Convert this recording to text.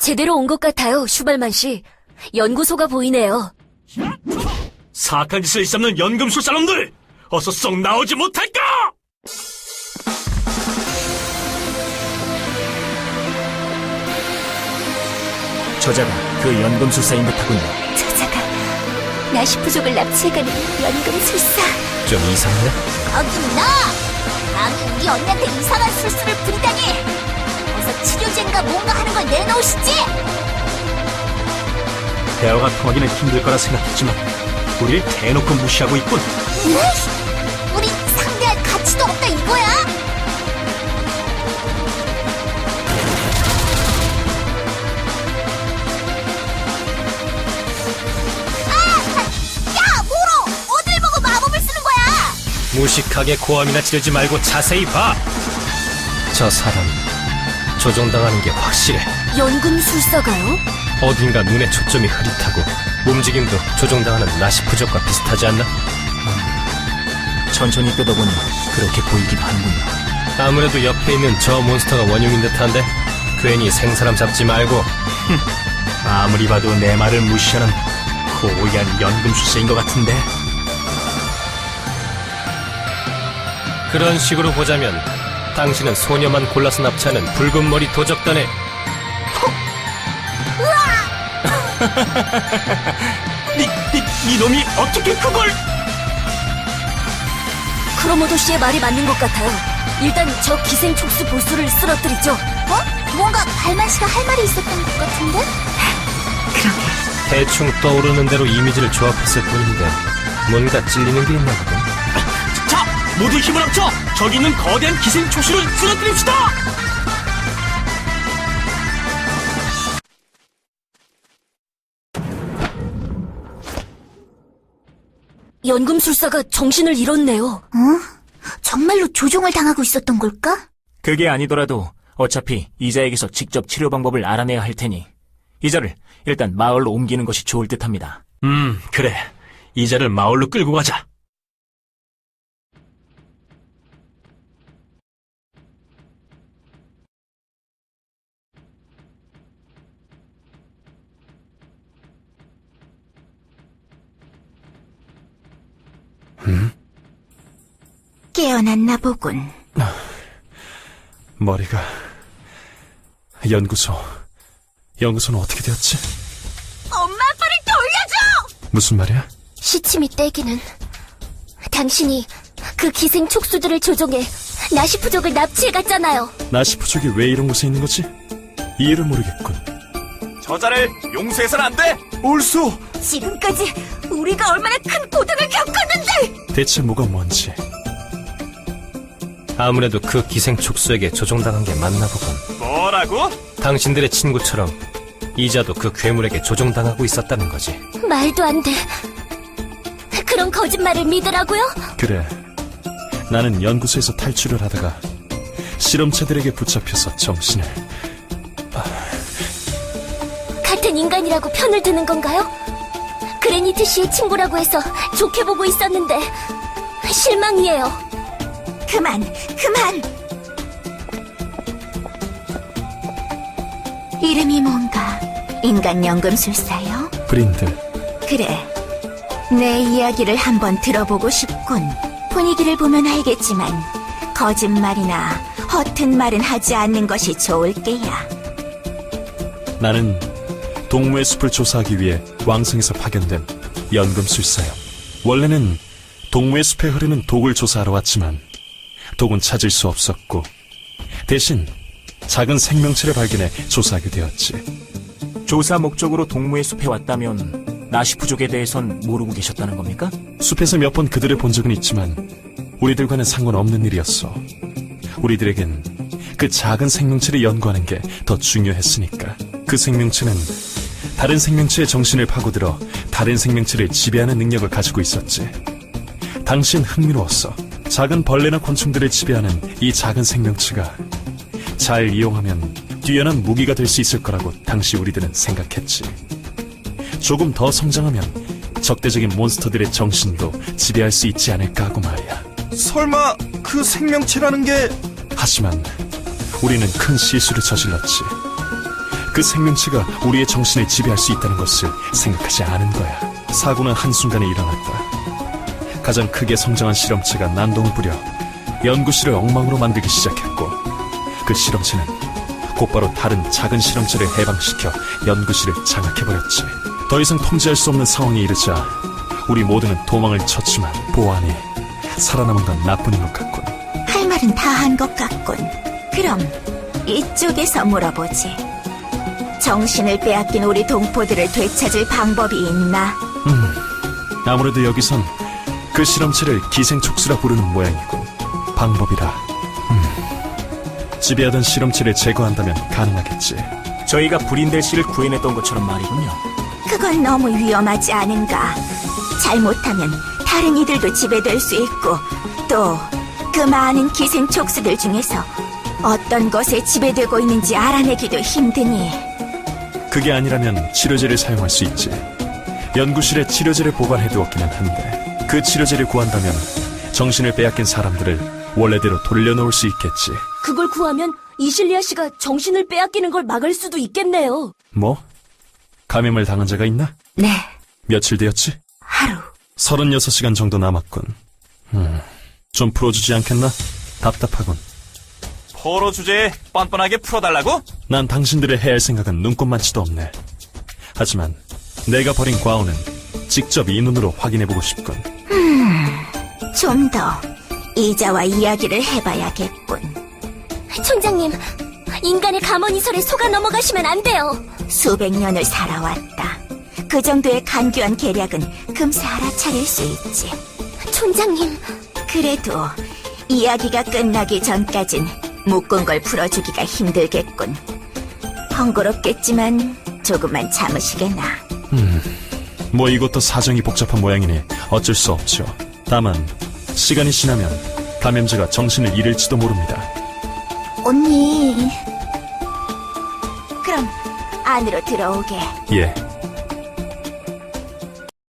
제대로 온 것 같아요, 슈발만 씨. 연구소가 보이네요. 사악한 짓을 일삼는 연금술사 놈들! 어서 쏙 나오지 못할까! 저자가 그 연금술사인 듯하군요. 저자가 나시부족을 납치해가는 연금술사. 좀 이상하네. 거긴 너! 감히 우리 언니한테 이상한 술수를 부리다니! 치료제인가 뭔가 하는 걸 내놓으시지! 대화가 통하기는 힘들 거라 생각했지만 우리를 대놓고 무시하고 있군. 네? 우리 상대할 가치도 없다 이거야? 아! 야, 모로! 어딜 보고 마법을 쓰는 거야? 무식하게 고함이나 지르지 말고 자세히 봐. 저 사람 조종당하는 게 확실해. 연금술사가요? 어딘가 눈에 초점이 흐릿하고 움직임도 조종당하는 나시부족과 비슷하지 않나? 천천히 뜯어보니 그렇게 보이기도 하는군요. 아무래도 옆에 있는 저 몬스터가 원흉인 듯한데 괜히 생사람 잡지 말고 아무리 봐도 내 말을 무시하는 고얀 연금술사인 것 같은데. 그런 식으로 보자면 당신은 소녀만 골라서 납치하는 붉은 머리 도적단의 니, 니, 이놈이 어떻게 그걸! 크로모도 씨의 말이 맞는 것 같아요. 일단 저 기생 촉수 보수를 쓰러뜨리죠. 어? 뭔가 발만 씨가 할 말이 있었던 것 같은데? 대충 떠오르는 대로 이미지를 조합했을 뿐인데 뭔가 찔리는 게 있나 보군. 자, 모두 힘을 합쳐! 저기 있는 거대한 기생 촉수를 쓰러뜨립시다! 연금술사가 정신을 잃었네요. 어? 정말로 조종을 당하고 있었던 걸까? 그게 아니더라도 어차피 이자에게서 직접 치료 방법을 알아내야 할 테니 이자를 일단 마을로 옮기는 것이 좋을 듯합니다. 음, 그래. 이자를 마을로 끌고 가자. 깨어났나 보군. 머리가 연구소 연구소는 어떻게 되었지? 엄마 아빠를 돌려줘! 무슨 말이야? 시치미 떼기는 당신이 그 기생 촉수들을 조종해 나시부족을 납치해갔잖아요. 나시 부족이 왜 이런 곳에 있는 거지? 이해를 모르겠군. 저자를 용서해서는 안 돼! 올소! 지금까지 우리가 얼마나 큰 고통을 겪었는데! 대체 뭐가 뭔지 아무래도 그 기생 촉수에게 조종당한 게 맞나 보군. 뭐라고? 당신들의 친구처럼 이자도 그 괴물에게 조종당하고 있었다는 거지. 말도 안 돼. 그런 거짓말을 믿으라고요? 그래 나는 연구소에서 탈출을 하다가 실험체들에게 붙잡혀서 정신을 같은 인간이라고 편을 드는 건가요? 그레니트 씨의 친구라고 해서 좋게 보고 있었는데 실망이에요. 그만, 그만. 이름이 뭔가? 인간 연금술사요? 브린들 그래. 내 이야기를 한번 들어보고 싶군. 분위기를 보면 알겠지만 거짓말이나 허튼 말은 하지 않는 것이 좋을 게야. 나는 동무의 숲을 조사하기 위해 왕성에서 파견된 연금술사요. 원래는 동무의 숲에 흐르는 독을 조사하러 왔지만 독은 찾을 수 없었고 대신 작은 생명체를 발견해 조사하게 되었지. 조사 목적으로 동무의 숲에 왔다면 나시 부족에 대해선 모르고 계셨다는 겁니까? 숲에서 몇 번 그들을 본 적은 있지만 우리들과는 상관없는 일이었어. 우리들에겐 그 작은 생명체를 연구하는 게 더 중요했으니까. 그 생명체는 다른 생명체의 정신을 파고들어 다른 생명체를 지배하는 능력을 가지고 있었지. 당신 흥미로웠어. 작은 벌레나 곤충들을 지배하는 이 작은 생명체가 잘 이용하면 뛰어난 무기가 될 수 있을 거라고 당시 우리들은 생각했지. 조금 더 성장하면 적대적인 몬스터들의 정신도 지배할 수 있지 않을까 하고 말이야. 설마 그 생명체라는 게 하지만 우리는 큰 실수를 저질렀지. 그 생명체가 우리의 정신을 지배할 수 있다는 것을 생각하지 않은 거야. 사고는 한순간에 일어났다. 가장 크게 성장한 실험체가 난동을 부려 연구실을 엉망으로 만들기 시작했고 그 실험체는 곧바로 다른 작은 실험체를 해방시켜 연구실을 장악해버렸지. 더 이상 통제할 수 없는 상황에 이르자 우리 모두는 도망을 쳤지만 보안이 살아남은 건 나뿐인 것 같군. 할 말은 다 한 것 같군. 그럼 이쪽에서 물어보지. 정신을 빼앗긴 우리 동포들을 되찾을 방법이 있나? 아무래도 여기선 그 실험체를 기생촉수라 부르는 모양이군. 방법이라. 음. 지배하던 실험체를 제거한다면 가능하겠지. 저희가 불인델 씨를 구해냈던 것처럼 말이군요. 그건 너무 위험하지 않은가? 잘못하면 다른 이들도 지배될 수 있고 또 그 많은 기생 촉수들 중에서 어떤 것에 지배되고 있는지 알아내기도 힘드니 그게 아니라면 치료제를 사용할 수 있지. 연구실에 치료제를 보관해두었기는 한데 그 치료제를 구한다면 정신을 빼앗긴 사람들을 원래대로 돌려놓을 수 있겠지. 그걸 구하면 이실리아 씨가 정신을 빼앗기는 걸 막을 수도 있겠네요. 뭐? 감염을 당한 자가 있나? 네 며칠 되었지? 하루 36시간 정도 남았군. 음, 좀 풀어주지 않겠나? 답답하군. 포로 주제에 뻔뻔하게 풀어달라고? 난 당신들의 해야 할 생각은 눈꼽만치도 없네. 하지만 내가 벌인 과오는 직접 이 눈으로 확인해보고 싶군. 좀 더 이자와 이야기를 해봐야겠군. 총장님, 인간의 감언이설에 속아 넘어가시면 안 돼요. 수백 년을 살아왔다. 그 정도의 간교한 계략은 금세 알아차릴 수 있지. 총장님, 그래도 이야기가 끝나기 전까진 묶은 걸 풀어주기가 힘들겠군. 번거롭겠지만 조금만 참으시게나. 뭐 이것도 사정이 복잡한 모양이니 어쩔 수 없죠. 다만 시간이 지나면 감염자가 정신을 잃을지도 모릅니다. 언니. 그럼 안으로 들어오게. 예,